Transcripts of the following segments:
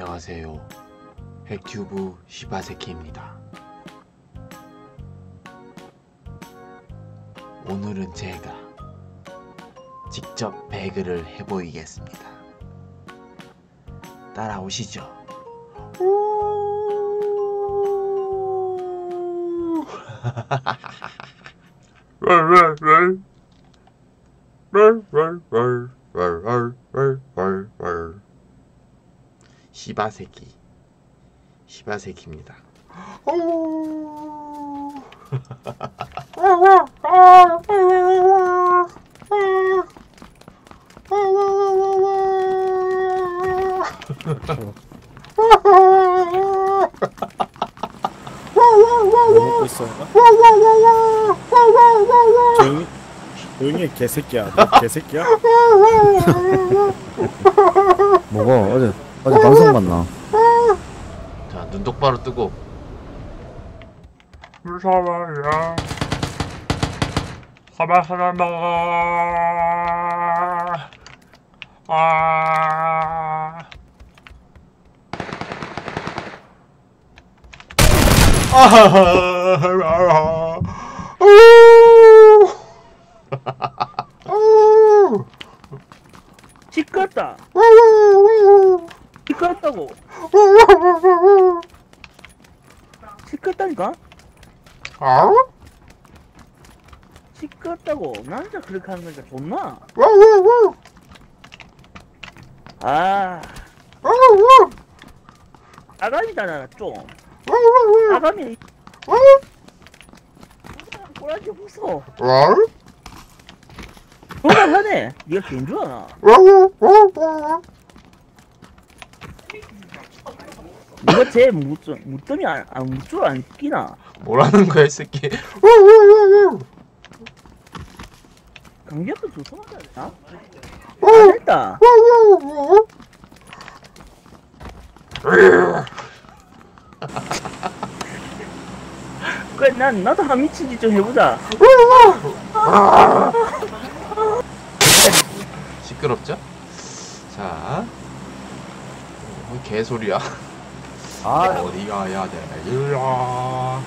안녕하세요. 핵튜브 시바세키입니다. 오늘은 제가 직접 배그를 해보이겠습니다. 따라오시죠. 시바세키 시바세키입니다. 뭐 먹고 있어? 조용히 조용히 해, 개새끼야 너 개새끼야? 뭐가 어제 어제 방송 봤나? 자, 눈 똑바로 뜨고 무서워요. 하나 하나 먹어. 아. 아. 시끄럽다. 시끄럽다고. 시끄럽다니까? 아? 시끄럽다고. 남자 그렇게 하는 거니까 좋나? 아, 아가미다, 좀. 아가미. 꼬라지 웃어. 그만하네. 니가 개인 줄 아나? 니가 제 무점, 무점이 안, 안, 무줄 안 끼나? 뭐라는 거야, 이 새끼. 강력도 조성하자 되나? 안 됐다. 그래, 난, 나도 한 미친 짓좀 해보자. 시끄럽죠? 자, 어, 개소리야. 아 어디 가야 돼? 일라.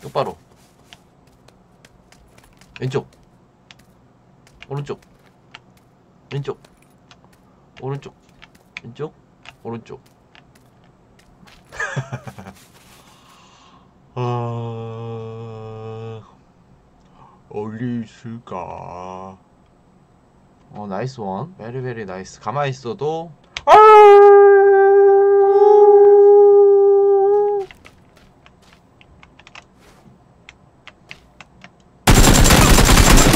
똑바로. 왼쪽. 오른쪽. 왼쪽. 오른쪽. 왼쪽. 오른쪽. 아... 어디 있을까? 어, 나이스 원. 베리베리 나이스. 가만히 있어도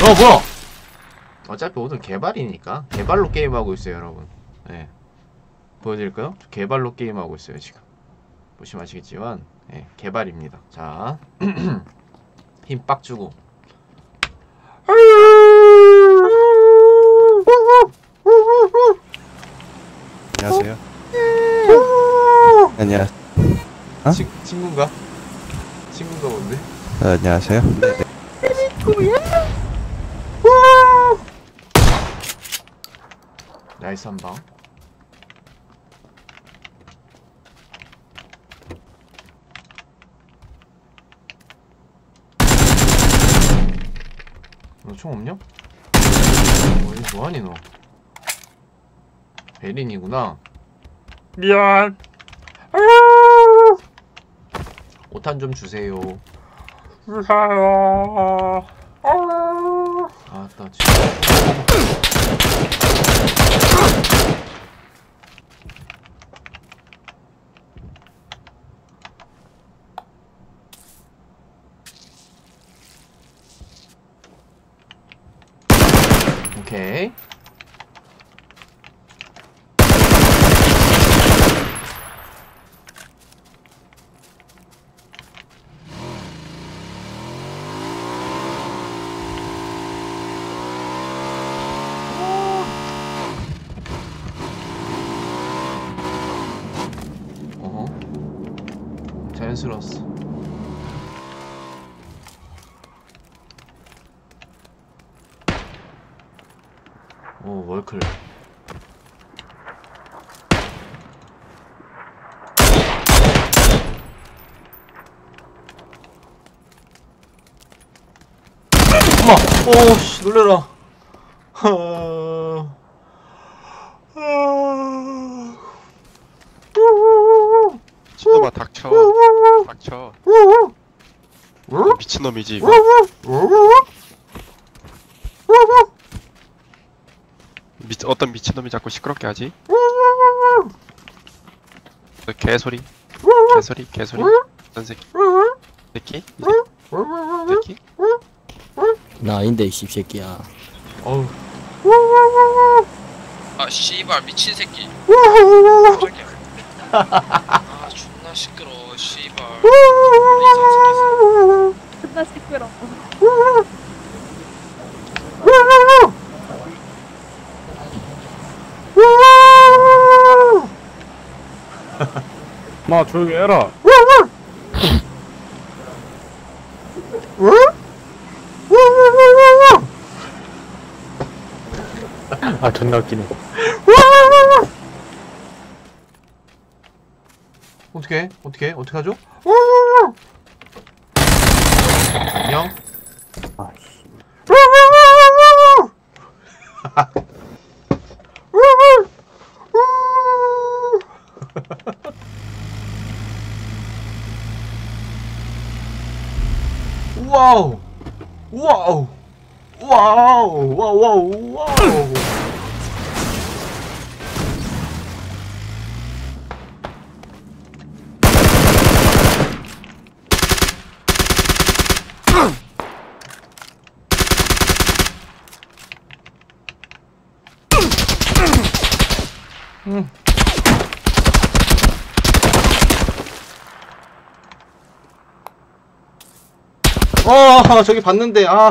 어 뭐야? 어차피 오늘 개발이니까 개발로 게임하고 있어요 여러분 네. 보여드릴까요? 저 개발로 게임하고 있어요 지금 보시면 아시겠지만 네, 개발입니다 자 힘 빡 주고 안녕하세요. 안녕. 어? 친, 친구인가? 친구인가 본데? 어, 안녕하세요. 나이스 한방 너 총 없냐? 어디 뭐하니 너 베린이구나 미안. 오탄 좀 주세요. 아. 아따 진짜 오케이. 어? 자연스러웠어. 오 월클. 어머, 오씨 놀래라. 하... 친놈아 닥쳐 닥쳐 미친놈이지 이거. 미, 어떤 미친놈이 자꾸 시끄럽게 하지? 너 개소리. 개소리 개소리. 어떤 새끼? 새끼? 이 새끼? 나 아닌데 이 씹새끼야. 어우, 아 씨발 미친 새끼. 깜짝이야. 아 존나 시끄러워 씨발. 새끼 존나 시끄러. 마 조용히 해라. 아 존나 웃기네. 어떻게? 어떻게? 어떻게 하죠? 안녕. 아씨. 와우. 와우. 와우. 와우. 와우. 와우. 어, 저기 봤는데, 아,